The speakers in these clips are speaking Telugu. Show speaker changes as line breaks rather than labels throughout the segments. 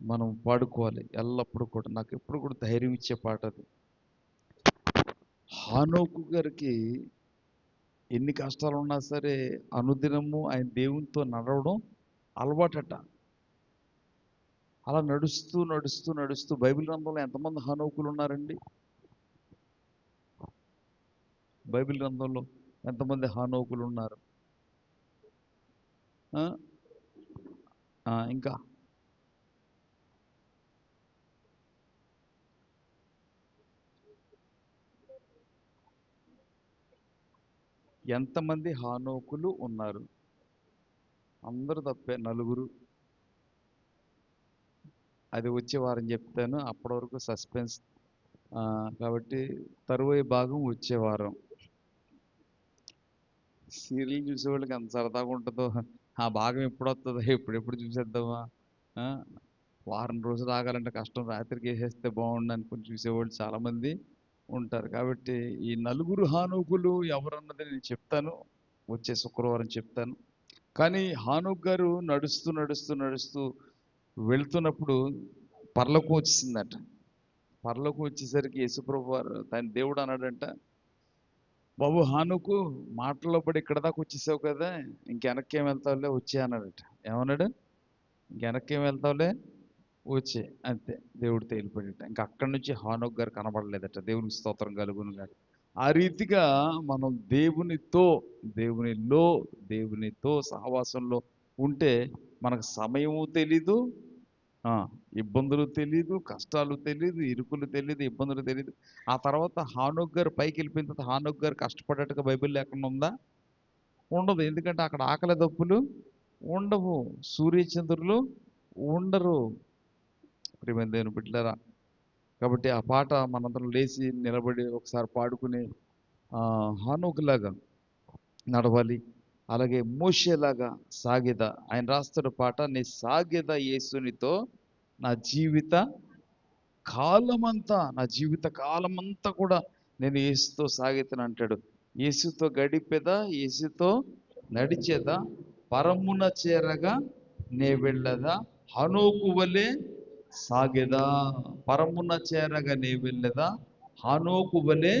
మనం పాడుకోవాలి ఎల్లప్పుడూ కూడా నాకు ఎప్పుడు కూడా ధైర్యం ఇచ్చే పాట అది. హానోకు గారికి ఎన్ని కష్టాలు ఉన్నా సరే అనుదినము ఆయన దేవునితో నడవడం అలవాటట. అలా నడుస్తూ నడుస్తూ నడుస్తూ బైబిల్ గ్రంథంలో ఎంతమంది హానోకులు ఉన్నారండి బైబిల్ గ్రంథంలో ఎంతమంది హానోకులు ఉన్నారు ఇంకా ఎంతమంది హానోకులు ఉన్నారు? అందరూ తప్పే నలుగురు. అది వచ్చే వారం చెప్తాను. అప్పటి వరకు సస్పెన్స్ కాబట్టి తరువాయి భాగం వచ్చే వారం. సీరియల్ చూసేవాళ్ళకి ఎంత సరదాగా ఉంటుందో. ఆ భాగం ఎప్పుడు వస్తుందో ఎప్పుడెప్పుడు చూసేద్దామా? వారం రోజులు ఆగాలంటే కష్టం. రాత్రికి వేసేస్తే బాగుండు అనుకుని చూసేవాళ్ళు చాలామంది. ఉంటారు. కాబట్టి ఈ నలుగురు హానుకులు ఎవరన్నది నేను చెప్తాను. వచ్చే శుక్రవారం చెప్తాను. కానీ హానుక్ గారు నడుస్తూ నడుస్తూ నడుస్తూ వెళ్తున్నప్పుడు పర్లకు వచ్చేసిందట. పర్లకు వచ్చేసరికి యేసుప్రభు వారు తన దేవుడు అన్నాడంట బాబు హానుకు మాటల్లో పడి ఇక్కడ దాకా వచ్చేసావు కదా ఇంక వెనక్కి ఏం వెళ్తావులే వచ్చే అన్నాడట. ఏమన్నాడు? ఇంక ఏం వెళ్తావులే వచ్చే అంతే దేవుడు తేలిపడేట. ఇంకా అక్కడి నుంచి హానోక్ గారు కనబడలేదట. దేవునికి స్తోత్రం కలుగును గారు ఆ రీతిగా మనం దేవునితో దేవునిలో దేవునితో సహవాసంలో ఉంటే మనకు సమయము తెలీదు ఇబ్బందులు తెలీదు కష్టాలు తెలీదు ఇరుకులు తెలీదు ఇబ్బందులు తెలీదు. ఆ తర్వాత హానోక్ గారు పైకి వెళ్ళిపోయిన తర్వాత హానోక్ గారు కష్టపడేట్టుగా బైబిల్ లేకుండా ఉందా? ఉండదు. ఎందుకంటే అక్కడ ఆకలి దప్పులు ఉండవు. సూర్యచంద్రులు ఉండరు. ప్రియమైన దేవుని కాబట్టి ఆ పాట మనందరం లేచి నిలబడి ఒకసారి పాడుకుని ఆ, నడవాలి. అలాగే మోసేలాగా సాగిద. ఆయన రాస్తున్న పాట నీ సాగిద యేసునితో నా జీవిత కాలమంతా నా జీవిత కాలమంతా కూడా నేను యేసుతో సాగితను అంటాడు. యేసుతో గడిపేదా? యేసుతో నడిచేదా? పరమున చేరగా నే వెళ్ళదా? హనోకు వలే సాగేదా? పరమున్న చేరగా నీ వెళ్ళదా? హానోకు వలె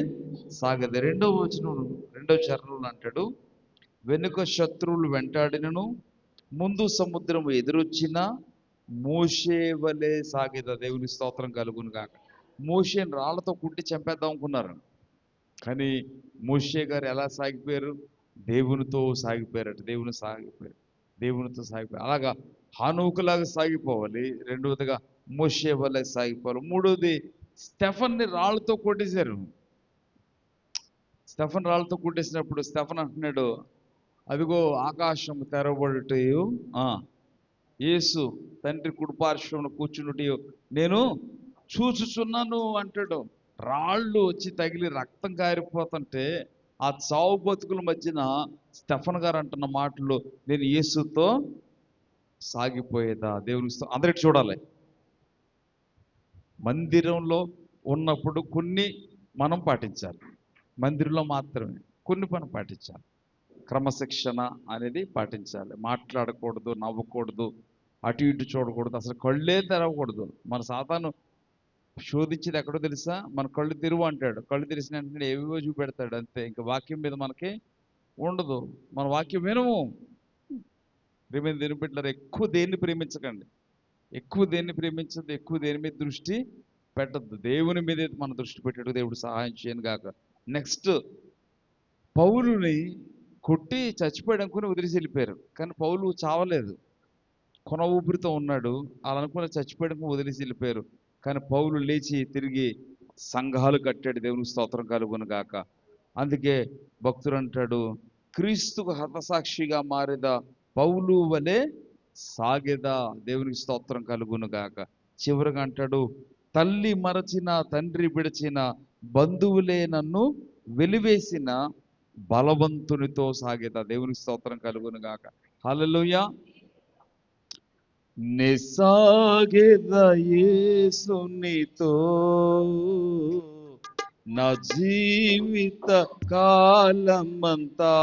సాగద? రెండవ వచనం రెండవ చరణంలో అంటాడు వెనుక శత్రువులు వెంటాడినను ముందు సముద్రం ఎదురొచ్చిన మోషే వలె సాగేదా? దేవుని స్తోత్రం కలుగును కాక మోషేని రాళ్ళతో కుట్టి చంపేద్దాం అనుకున్నారు. కానీ మోషే గారు ఎలా సాగిపోయారు? దేవునితో సాగిపోయారట. దేవుని సాగిపోయారు. దేవునితో సాగిపోయారు. అలాగా హానుకులాగా సాగిపోవాలి. రెండవదిగా మోషే వలె సాగిపోవాలి మూడోది స్టెఫన్ని రాళ్ళతో కొట్టేశారు. స్టెఫన్ రాళ్ళతో కొట్టేసినప్పుడు స్టెఫన్ అంటున్నాడు అదిగో ఆకాశం తెరవబడుటయు ఆ, యేసు తండ్రి కుడిపార్శ్వమున కూర్చున్నటయు నేను చూచుచున్నాను అంటాడు. రాళ్ళు వచ్చి తగిలి రక్తం కారిపోతుంటే ఆ చావు బతుకుల మధ్యన స్టెఫన్ గారు అంటున్న మాటలు నేను యేసుతో సాగిపోయేదా? దేవుని అందరికి చూడాలి. మందిరంలో ఉన్నప్పుడు కొన్ని మనం పాటించాలి. మందిరంలో మాత్రమే కొన్ని పని పాటించాలి. క్రమశిక్షణ అనేది పాటించాలి. మాట్లాడకూడదు నవ్వకూడదు అటు ఇటు చూడకూడదు అసలు కళ్ళే తెరవకూడదు. మన సాతాను శోధించేది ఎక్కడో తెలుసా? మన కళ్ళు తెరువు అంటాడు. కళ్ళు తెరిచిన వెంటనే ఏవేవో చూపెడతాడు అంతే. ఇంకా వాక్యం మీద మనకి ఉండదు. మన వాక్యం వినము. ప్రేమ దేని ఎక్కువ దేన్ని ప్రేమించకండి. ఎక్కువ దేన్ని ప్రేమించదు ఎక్కువ దేని మీద దృష్టి పెట్టద్దు. దేవుని మీద మన దృష్టి పెట్టాడు దేవుడు సహాయం చేయను గాక. నెక్స్ట్ పౌలుని కొట్టి చచ్చిపోయాడు అనుకుని వదిలేసి వెళ్ళిపోయారు. కానీ పౌలు చావలేదు. కొన ఊపిరితో ఉన్నాడు. అలా అనుకుని చచ్చిపోయాడు వదిలేసి వెళ్ళిపోయారు. కానీ పౌలు లేచి తిరిగి సంఘాలు కట్టాడు. దేవుని స్తోత్రం కలుగును గాక. అందుకే భక్తుడు అంటాడు క్రీస్తుకు హతసాక్షిగా మారిన పౌలు వలె సాగేదా దేవునికి స్తోత్రం కలుగును గాక. చివరిగా అంటాడు తల్లి మరచిన తండ్రి విడిచిన బంధువులే నన్ను వెలివేసిన బలవంతునితో సాగేదా దేవునికి స్తోత్రం కలుగును గాక. హల్లెలూయా. నిసాగేదయేసునితో నా జీవిత కాలమంతా.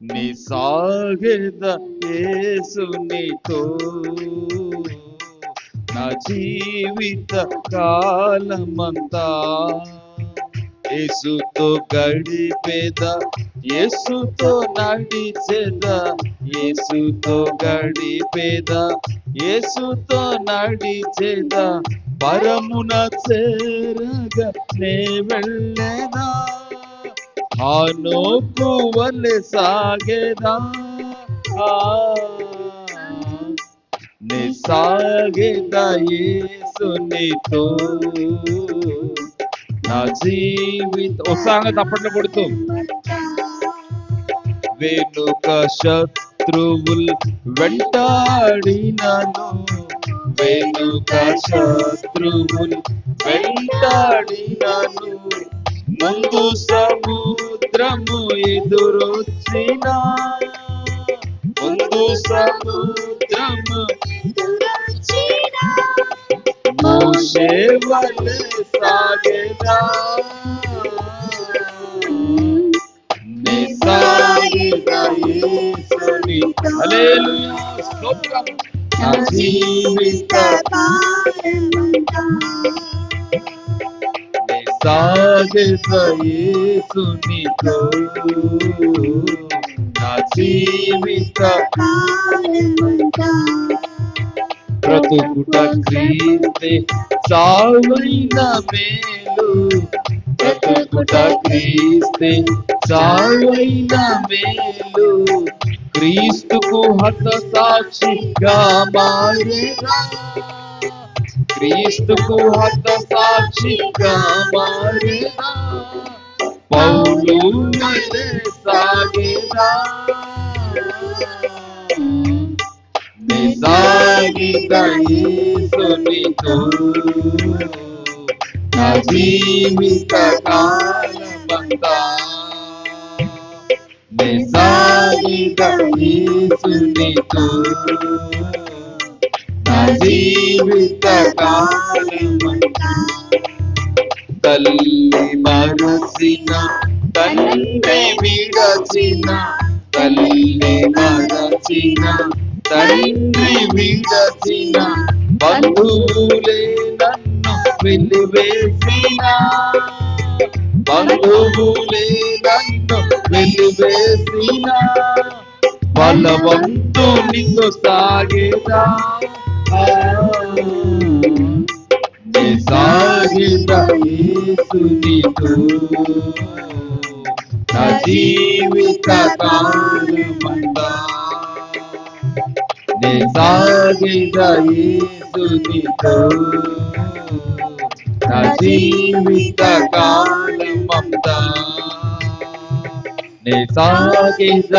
నీ సాగేద యేసునితో నా జీవిత కాలమంతా యేసుతో గడిపేద యేసుతో నడిచేద యేసుతో గడిపేద యేసుతో నడిచేద పరమున చేరగ నే వెళ్ళేదా? హానోకు వలె సాగేదా? ఆ, నా జీవిత ఉత్సాహంగా తప్పట్లు కొడుతూ. వెనుక శత్రువుల్ వెంటాడినను. వెనుక శత్రువుల్ వెంటాడినను. ముందు సముద్రము ఎదురొచ్చిన ముందు సముద్రము మోషే వలె సాగేదా. నా జీవిత నీ యేసునితో నా జీవిత బ్రతుకుట క్రీస్తే చావైన మేలు. బ్రతుకుట క్రీస్తే చావైన మేలు. క్రీస్తుకు హత సాక్షిగా మారేరా. క్రీస్తుకు హత సాక్షిగా మారేరా పౌలు మలే సాగేరా. నా జీవిత కాలమంతా. నిజాగిత జీవిత తల్లి మరచిన తండ్రి విడచిన తల్లి మరచిన తండ్రి విడచిన బంధువులే నన్ను వెలువేసిన. బంధువులే నన్ను వెలువేసిన. బలవంతు నిన్ను సాగేదా. సాగిత నా జీవిత కాలమంతా నే సాగిత యేసునితో నా జీవిత కాలమంతా నే సాగిత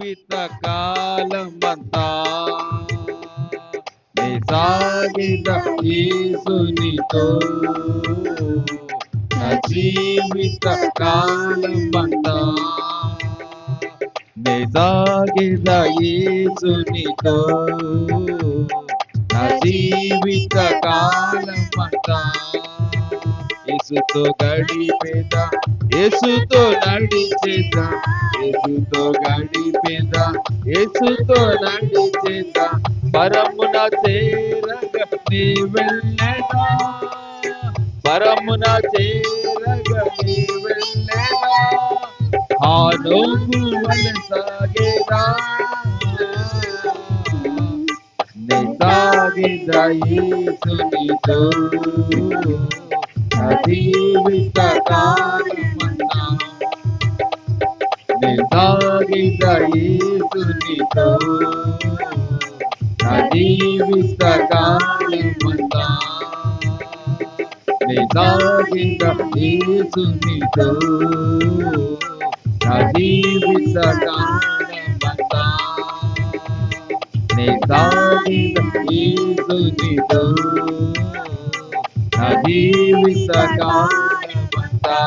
జీవిత కాలమంతా నే యేసునితో నా జీవిత కాలమంతా. నే యేసునితో నా జీవిత కాలమంతా. యేసుతో గడిపేద యేసుతో నడిచేద యేసుతో గడిపేద యేసుతో నడిచేద పరమున చేరగ నీ వెళ్ళేదా? పరమున చేరగ నీ వెళ్ళేదా? ఆనోకు వల సాగేదా? నీ సాగేద యేసునితో జీవిత కాలమంతా నే నా జీవిత కాలమంతా నే నా జీవిత కాలమంతా నే సాగిత యేసునితో నా జీవిత కాలమంతా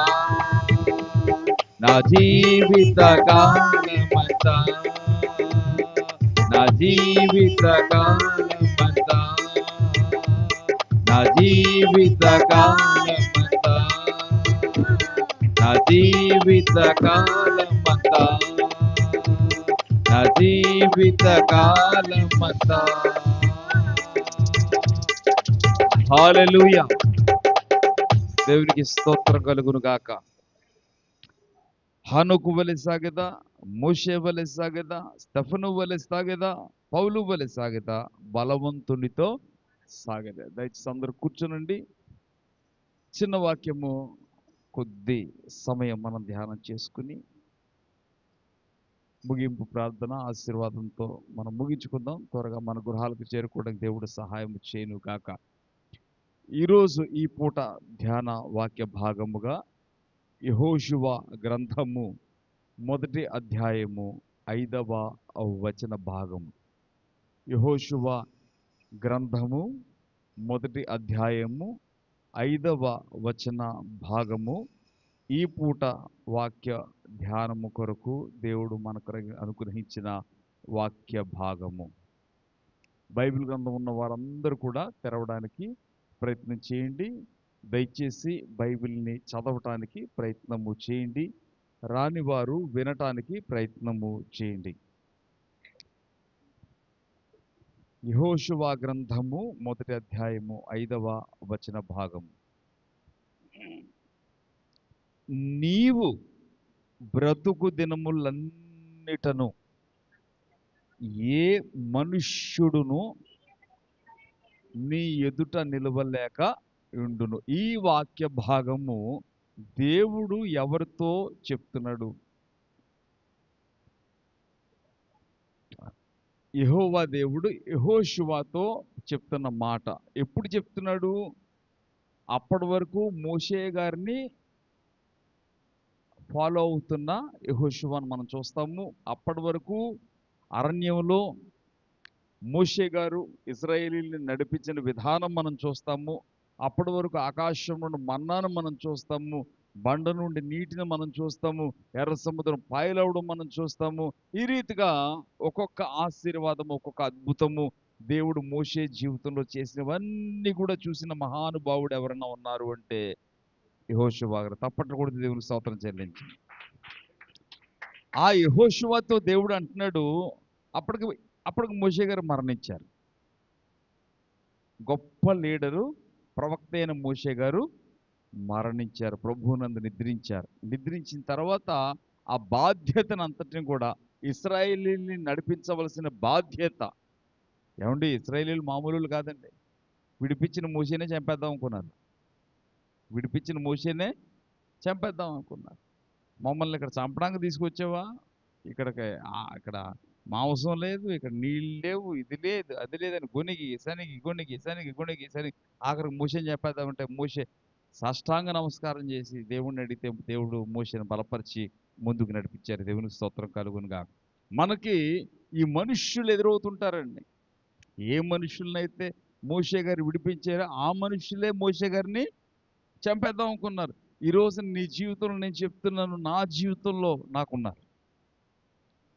నా జీవిత కాలమంతా నా జీవిత కాలమంతా నా జీవిత కాలమంతా జీవిత కాలమంతా నా జీవిత కాలమంతా హల్లెలూయా దేవునికి స్తోత్రం కలుగును గాక. హనుకు వలె సాగెద మోషే వలె సాగెద స్టెఫను వలె సాగెద పౌలు వలె సాగెద బలవంతునితో సాగెద. దయచేసి అందరూ కూర్చునండి. చిన్న వాక్యము కొద్ది సమయం మనం ధ్యానం చేసుకుని ముగింపు ప్రార్థన ఆశీర్వాదంతో మనం ముగించుకుందాం. త్వరగా మన గృహాలకు చేరుకోవడానికి దేవుడు సహాయం చేయను కాక ఈరోజు ఈ పూట ధ్యాన వాక్య భాగముగా యహోశివ గ్రంథము మొదటి అధ్యాయము ఐదవ వచన భాగం యహోశివ గ్రంథము మొదటి అధ్యాయము ఐదవ వచన భాగము ఈ పూట వాక్య ధ్యానము కొరకు దేవుడు మనకు అనుగ్రహించిన వాక్య భాగము. బైబిల్ గ్రంథం ఉన్న వారందరూ కూడా తెరవడానికి ప్రయత్నం చేయండి. దయచేసి బైబిల్ని చదవటానికి ప్రయత్నము చేయండి. రాని వారు వినటానికి ప్రయత్నము చేయండి. యహోశువా గ్రంథము మొదటి అధ్యాయము ఐదవ వచన భాగం. నీవు బ్రతుకు దినములన్నిటను ఏ మనుష్యుడును నీ ఎదుట నిలవలేక ఉండును. ఈ వాక్య భాగము దేవుడు ఎవరితో చెప్తున్నాడు? యహోవా దేవుడు యహోశివాతో చెప్తున్న మాట. ఎప్పుడు చెప్తున్నాడు? అప్పటి వరకు మోషే గారిని ఫాలో అవుతున్న యహోశివాని మనం చూస్తాము. అప్పటి వరకు అరణ్యంలో మోషే గారు ఇజ్రాయేలీని నడిపించిన విధానం మనం చూస్తాము. అప్పటి వరకు ఆకాశం నుండి మన్నాను మనం చూస్తాము. బండ నుండి నీటిని మనం చూస్తాము. ఎర్ర సముద్రం పాయలవడం మనం చూస్తాము. ఈ రీతిగా ఒక్కొక్క ఆశీర్వాదం ఒక్కొక్క అద్భుతము దేవుడు మోషే జీవితంలో చేసినవన్నీ కూడా చూసిన మహానుభావుడు ఎవరైనా ఉన్నారు అంటే యహోశువాగర తప్పట్లు కూడా దేవుడు స్తోత్రం చెల్లించి ఆ యహోశువాతో దేవుడు అంటున్నాడు అప్పటికి అప్పటికి మోషే గారు మరణించారు. గొప్ప లీడరు ప్రవక్త అయిన మోషే గారు మరణించారు. ప్రభువునందు నిద్రించారు. నిద్రించిన తర్వాత ఆ బాధ్యతను అంతటిని కూడా ఇస్రాయేలీని నడిపించవలసిన బాధ్యత. ఏమండి? ఇస్రాయేలీలు మామూలు కాదండి. విడిపించిన మూసేనే చంపేద్దాం అనుకున్నారు. విడిపించిన మూసేనే చంపేద్దాం అనుకున్నారు. మమ్మల్ని ఇక్కడ చంపడానికి తీసుకొచ్చావా? ఇక్కడికి ఇక్కడ మాంసం లేదు. ఇక్కడ నీళ్ళు లేవు ఇది లేదు అది లేదని గొనిగి ఇసనికి గొనిగి ఇసనికి గొనిగి ఇసనికి ఆఖరికి మూసేని చెప్పేద్దామంటే మూసే సాష్టాంగ నమస్కారం చేసి దేవుడిని అడిగితే దేవుడు మూసేని బలపరిచి ముందుకు నడిపించారు. దేవుని స్తోత్రం కలుగునుగా మనకి ఈ మనుష్యులు ఎదురవుతుంటారండి. ఏ మనుషులనైతే మోషే గారు విడిపించారో ఆ మనుషులే మోషే గారిని చంపేద్దాం అనుకున్నారు. ఈరోజు నీ జీవితంలో నేను చెప్తున్నాను నా జీవితంలో నాకున్నారు.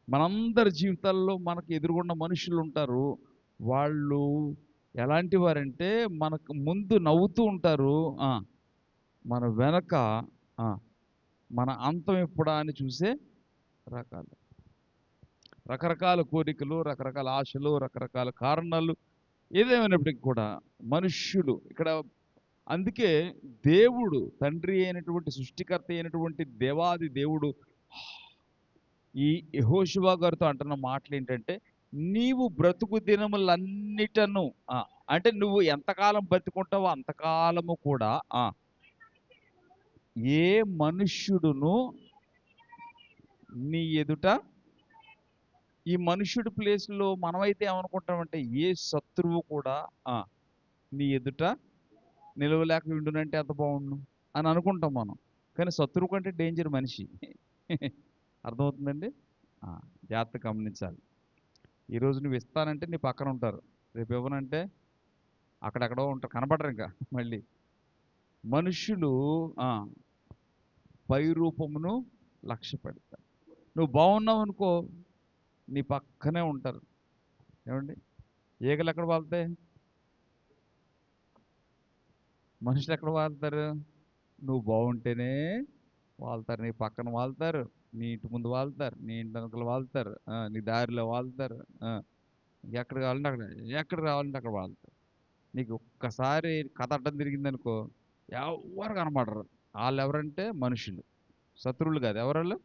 మనందరి జీవితాల్లో మనకు ఎదురుగున్న మనుషులు ఉంటారు. వాళ్ళు ఎలాంటి వారంటే మనకు ముందు నవ్వుతూ ఉంటారు. ఆ, మన వెనక మన అంతం ఎప్పుడా అని చూసే రకాలు. రకరకాల కోరికలు రకరకాల ఆశలు రకరకాల కారణాలు ఏదేమైనప్పటికీ కూడా మనుష్యులు ఇక్కడ అందుకే దేవుడు తండ్రి అయినటువంటి సృష్టికర్త అయినటువంటి దేవాది దేవుడు ఈ యహోశివా గారితో అంటున్న మాటలు ఏంటంటే నీవు బ్రతుకు దినములన్నిటను ఆ, అంటే నువ్వు ఎంతకాలం బ్రతుకుంటావో అంతకాలము కూడా ఆ, ఏ మనుష్యుడును నీ ఎదుట ఈ మనుష్యుడి ప్లేస్లో మనమైతే ఏమనుకుంటామంటే ఏ శత్రువు కూడా ఆ, నీ ఎదుట నిలవలేక ఉండునంటే ఎంత బాగుండు అని అనుకుంటాం మనం. కానీ శత్రువు కంటే డేంజర్ మనిషి. అర్థమవుతుందండి? జాగ్రత్త గమనించాలి. ఈరోజు నువ్వు ఇస్తానంటే నీ పక్కన ఉంటారు. రేపు ఇవ్వనంటే అక్కడెక్కడో ఉంటారు. కనపడరు ఇంకా మళ్ళీ. మనుషులు పై రూపమును లక్ష్య పెడతారు. నువ్వు బాగున్నావు అనుకో నీ పక్కనే ఉంటారు. ఏమండి? ఈగలు ఎక్కడ వాళ్తాయి? మనుషులు ఎక్కడ వాళ్తారు? నువ్వు బాగుంటేనే వాళ్తారు. నీ పక్కన వాళ్తారు. నీ ఇంటి ముందు వాళ్తారు నీ ఇంటి వెనకలు వాళ్తారు నీ దారిలో వాళ్తారు ఆ, ఎక్కడ కావాలంటే అక్కడ ఎక్కడ కావాలంటే అక్కడ వాళ్తారు. నీకు ఒక్కసారి కథ అడ్డం తిరిగిందనుకో ఎవరు కనపడరు వాళ్ళు ఎవరంటే మనుషులు శత్రువులు కాదు. ఎవరు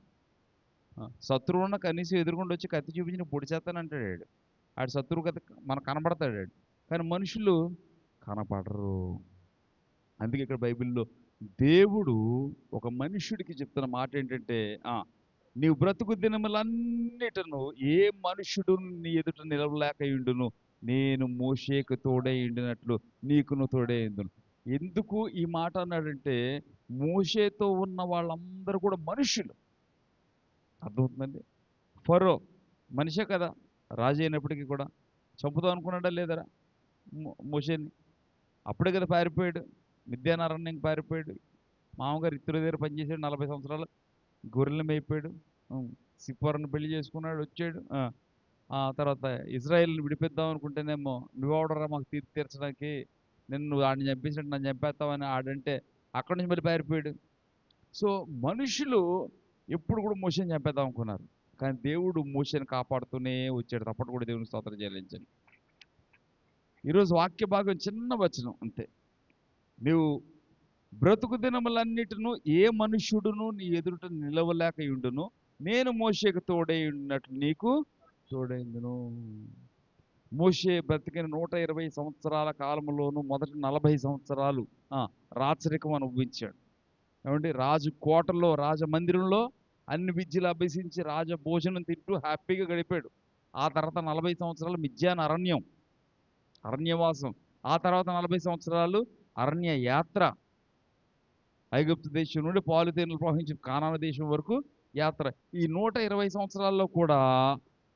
శత్రువున్న కనీసం ఎదురుకుండా వచ్చి కత్తి చూపించిన పొడి చేస్తానంటాడు వాడు. ఆడు శత్రువు కథ మనకు కనపడతాడు వాడు. కానీ మనుషులు కనపడరు. అందుకే ఇక్కడ బైబిల్లో దేవుడు ఒక మనుషుడికి చెప్తున్న మాట ఏంటంటే నీ నీవు బ్రతుకు దినములన్నిటను ఏ మనుషుడు నీ ఎదుట నిలవలేక ఉండును నేను మోషేకు తోడై ఉండినట్లు నీకును తోడై ఉండును ఎందుకు ఈ మాట అన్నాడంటే మోషేతో ఉన్న వాళ్ళందరూ కూడా మనుషులు. అర్థమవుతుందండి? ఫరో మనిషే కదా రాజు అయినప్పటికీ కూడా. చంపుతాం అనుకున్నాడా లేదరా మో- మోషేని. అప్పుడే కదా పారిపోయాడు. మిథ్యానారణ్యం పారిపోయాడు. మామగారు ఇతరు దగ్గర పనిచేసాడు నలభై సంవత్సరాలు. గొర్రెలు మేపాడు ఉం. పెళ్ళి చేసుకున్నాడు వచ్చాడు. ఆ. తర్వాత ఇజ్రాయెల్ని విడిపిద్దాం అనుకుంటేనేమో నువ్వు మాకు తీర్పు తీర్చడానికి? నిన్ను ఆడిని చంపేసినట్టు నన్ను చంపేస్తావని ఆడంటే అక్కడి నుంచి మళ్ళీ పారిపోయాడు. సో మనుషులు ఎప్పుడు కూడా మోషన్ చంపేద్దాం అనుకున్నారు. కానీ దేవుడు మోషన్ కాపాడుతూనే వచ్చాడు. తప్పటి కూడా దేవుని స్తోత్రం చెల్లించండి. ఈరోజు వాక్య భాగం చిన్న వచనం అంతే. నీవు బ్రతుకు దినములన్నిటిను ఏ మనుష్యుడును నీ ఎదుట నిలవలేక ఉండును. నేను మోషేకు తోడై ఉన్నట్టు నీకు తోడైందును. మోషే బ్రతికిన నూట ఇరవై సంవత్సరాల కాలంలోనూ మొదటి నలభై సంవత్సరాలు రాచరికం అనుభవించాడు. ఏమండి? రాజు కోటలో రాజమందిరంలో అన్ని విద్యలు అభ్యసించి రాజ భోజనం తింటూ హ్యాపీగా గడిపాడు. ఆ తర్వాత నలభై సంవత్సరాలు మిథ్యాన అరణ్యం అరణ్యవాసం. ఆ తర్వాత నలభై సంవత్సరాలు అరణ్య యాత్ర ఐగుప్తు దేశం నుండి పాలుతేనలు ప్రవహించిన కానాన దేశం వరకు యాత్ర. ఈ నూట ఇరవై సంవత్సరాల్లో కూడా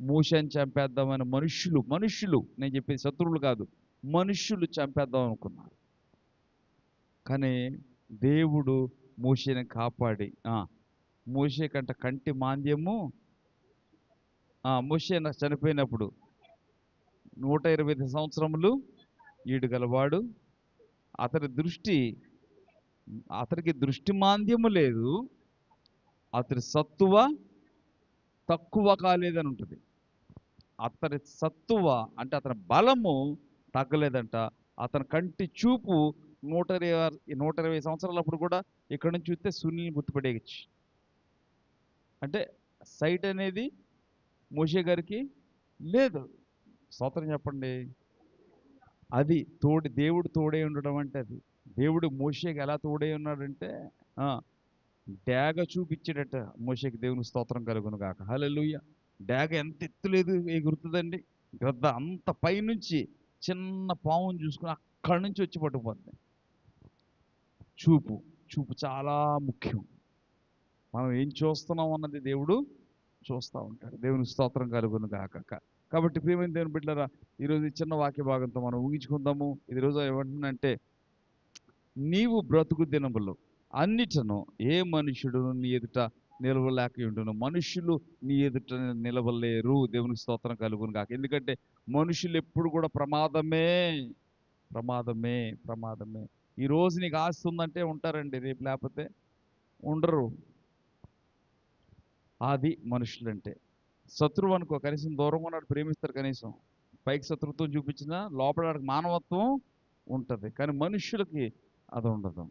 మూషని చంపేద్దామని మనుష్యులు మనుష్యులు నేను చెప్పేది శత్రువులు కాదు మనుష్యులు చంపేద్దాం అనుకున్నారు. కానీ దేవుడు మూషని కాపాడి ఆ, కంట కంటి మాంద్యము ఆ, చనిపోయినప్పుడు నూట ఇరవై ఐదు సంవత్సరములు ఈడు గలవాడు. అతని దృష్టి అతనికి దృష్టి మాంద్యము లేదు. అతని సత్తువ తక్కువ కాలేదని ఉంటుంది అతని సత్తువ అంటే అతని బలము తగ్గలేదంట. అతని కంటి చూపు నూట ఇరవై నూట ఇరవై సంవత్సరాలప్పుడు కూడా ఇక్కడ నుంచి చూస్తే సూర్యుని గుర్తుపడేయచ్చు అంటే సైట్ అనేది మోషే గారికి లేదు. సోత్రం చెప్పండి. అది తోడి దేవుడు తోడే ఉండడం అంటే అది. దేవుడు మోషేకి ఎలా తోడే ఉన్నాడంటే ఆ, డాగ చూపించాడట మోషేకి దేవుని స్తోత్రం కలుగును కాక హల్లెలూయా. డాగ ఎంత ఎత్తులేదు ఎగురుతుందండి గ్రద్ద అంత పైనుంచి చిన్న పావును చూసుకుని అక్కడి నుంచి వచ్చి పట్టుకుపోతుంది. చూపు చూపు చాలా ముఖ్యం. మనం ఏం చూస్తున్నాం అన్నది దేవుడు చూస్తూ ఉంటాడు. దేవుని స్తోత్రం కలుగును కాక కాబట్టి ప్రియమైన దేవుని బిడ్డరా ఈరోజు ఈ చిన్న వాక్య భాగంతో మనం ఊహించుకుందాము ఇది రోజు ఏమంటుందంటే నీవు బ్రతుకు దినములు అన్నిటను ఏ మనుషుడు నీ ఎదుట నిలవలేక ఉండును? మనుషులు నీ ఎదుట నిలవలేరు. దేవునికి స్తోత్రం కలుగును కాక ఎందుకంటే మనుషులు ఎప్పుడు కూడా ప్రమాదమే ప్రమాదమే ప్రమాదమే. ఈ రోజు నీకు ఆస్తి ఉందంటే ఉంటారండి రేపు లేకపోతే ఉండరు. అది మనుషులంటే. శత్రువు అనుకో కనీసం దూరం ఉన్నాడు ప్రేమిస్తారు కనీసం. పైకి శత్రుత్వం చూపించినా లోపల మానవత్వం ఉంటుంది. కానీ మనుషులకి అది ఉండదు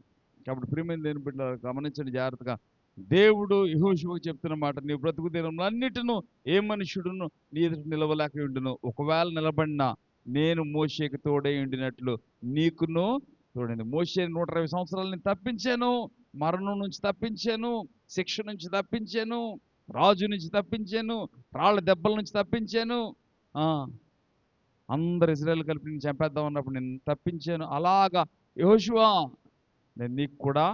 కాబట్టి ప్రియమైన దేని బిడ్డ గమనించండి జాగ్రత్తగా. దేవుడు యహోశివకు చెప్తున్న మాట నీ బ్రతుకు దినంలో అన్నిటిను ఏ మనుషుడును నీ ఎదుటి నిలవలేక ఉండును. ఒకవేళ నిలబడినా నేను మోషేకి తోడై ఉండినట్లు నీకును చూడండి మోసే నూట ఇరవై సంవత్సరాలని తప్పించాను. మరణం నుంచి తప్పించాను. శిక్ష నుంచి తప్పించాను. రాజు నుంచి తప్పించాను. రాళ్ళ దెబ్బల నుంచి తప్పించాను. ఆ, అందరు ఇజ్రాయల్ కలిపి నేను చంపేద్దాం అన్నప్పుడు నేను తప్పించాను. అలాగా యహోశివా నేను నీకు కూడా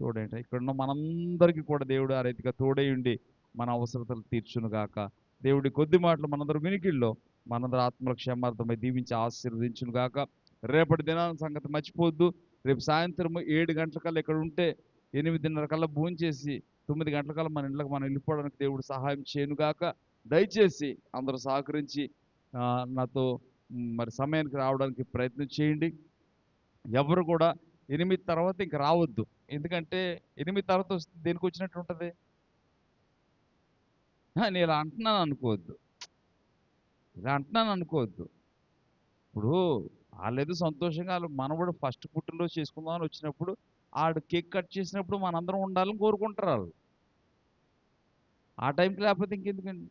తోడేంట. ఇక్కడ ఉన్న మనందరికీ కూడా దేవుడు ఆ రీతిగా తోడేయుండి మన అవసరతలు తీర్చునుగాక దేవుడి కొద్ది మాటలు మనందరం వినికిల్లో మనందరి ఆత్మల క్షేమార్థమై దీవించి ఆశీర్వదించునుగాక రేపటి దినాల సంగతి మర్చిపోవద్దు. రేపు సాయంత్రం ఏడు గంటలకల్లా ఇక్కడ ఉంటే ఎనిమిదిన్నర కల్లా భోజనం చేసి తొమ్మిది గంటలకల్లా మన ఇంట్లోకి మనం వెళ్ళిపోవడానికి దేవుడు సహాయం చేయనుగాక దయచేసి అందరూ సహకరించి నాతో మరి సమయానికి రావడానికి ప్రయత్నం చేయండి. ఎవరు కూడా ఎనిమిది తర్వాత ఇంక రావద్దు. ఎందుకంటే ఎనిమిది తర్వాత వస్తే దేనికి వచ్చినట్టు ఉంటుంది నేను ఇలా అంటున్నాను అనుకోవద్దు. ఇలా అంటున్నాను అనుకోవద్దు. ఇప్పుడు వాళ్ళేదో సంతోషంగా వాళ్ళు మనవడు ఫస్ట్ పుట్టిలో చేసుకుందామని వచ్చినప్పుడు ఆడు కేక్ కట్ చేసినప్పుడు మనందరం ఉండాలని కోరుకుంటారు వాళ్ళు. ఆ టైంకి లేకపోతే ఇంకెందుకండి?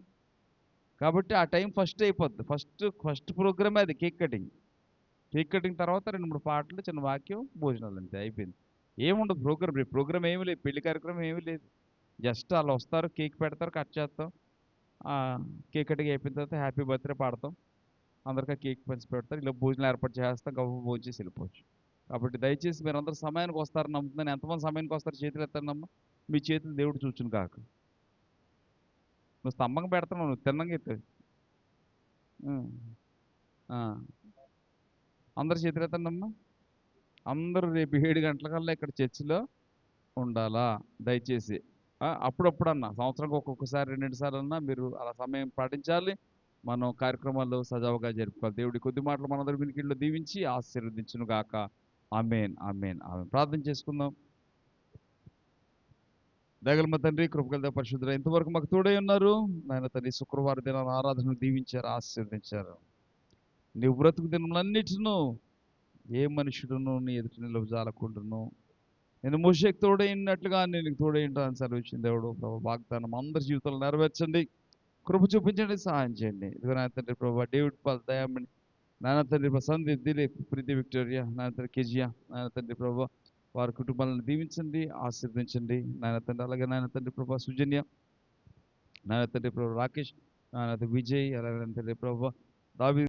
కాబట్టి ఆ టైం ఫస్ట్ అయిపోద్ది. ఫస్ట్ ఫస్ట్ ప్రోగ్రామే అది కేక్ కటింగ్. కేక్ కటింగ్ తర్వాత రెండు మూడు పాటలు చిన్న వాక్యం భోజనాలు అంతే అయిపోయింది. ఏముండదు ప్రోగ్రామ్ రేపు ప్రోగ్రామ్ ఏమీ లేదు పెళ్ళి కార్యక్రమం ఏమీ లేదు. జస్ట్ వాళ్ళు వస్తారు కేక్ పెడతారు కట్ చేస్తాం. కేక్ కటింగ్ అయిపోయిన తర్వాత హ్యాపీ బర్త్డే పాడతాం. అందరికీ కేక్ పంచి పెడతారు ఇలా భోజనం ఏర్పాటు చేస్తాం గవ్వ భోజనం చేసి వెళ్ళిపోవచ్చు. కాబట్టి దయచేసి మీరు అందరూ సమయానికి వస్తారని నమ్ముతున్నాను. ఎంతమంది సమయానికి వస్తారు చేతులు ఎత్తారనమ్మా మీ చేతులు దేవుడు చూచును కాక. నువ్వు స్తంభంగా పెడతావు నువ్వు తిన్నంగా ఎత్తావు అందరు చేతులు అందరూ రేపు ఏడు గంటలకల్లా ఇక్కడ చర్చిలో ఉండాలా? దయచేసి. అప్పుడప్పుడు అన్న సంవత్సరానికి ఒక్కొక్కసారి రెండు సార్లు అన్నా మీరు అలా సమయం పాటించాలి. మనం కార్యక్రమాలు సజావుగా జరుపుకోవాలి. దేవుడి కొద్ది మాటలు మనందరి వినికిడిలో దీవించి ఆశీర్వదించును గాక ఆమెన్ ఆమెన్ ఆమెన్. ప్రార్థన చేసుకుందాం. దగలమ తండ్రి కృపగల పరిశుద్ధులు ఇంతవరకు మాకు తోడై ఉన్నారు. నాయన తండ్రి శుక్రవారం దినాన్ని ఆరాధనను దీవించారు ఆశీర్వదించారు. నీ బ్రతుకు దినములన్నిటిను ఏ మనుషుడును నీ ఎదుట నిలవజాలకుండును నేను మోషేకి తోడైనట్లుగా నేను నీకు తోడై సెలవిచ్చిన దేవుడు. ప్రభు వాగ్దానం అందరి జీవితంలో నెరవేర్చండి. కృప చూపించండి సహాయం చేయండి. ఇదిగో నా తండ్రి ప్రభు డేవిడ్ పాల్ దయామణి నాన్న తండ్రి సందీప్ దిలీప్ ప్రీతి విక్టోరియా నాన్న తండ్రి కెజియా నాన్న తండ్రి ప్రభు వారి కుటుంబాలను దీవించండి ఆశీర్వదించండి. నాయన తండ్రి అలాగే నాయన తండ్రి ప్రభా సుజన్య నాయన తండ్రి ప్రభు రాకేష్ నాయన విజయ్ అలాగే తండ్రి ప్రభు దావి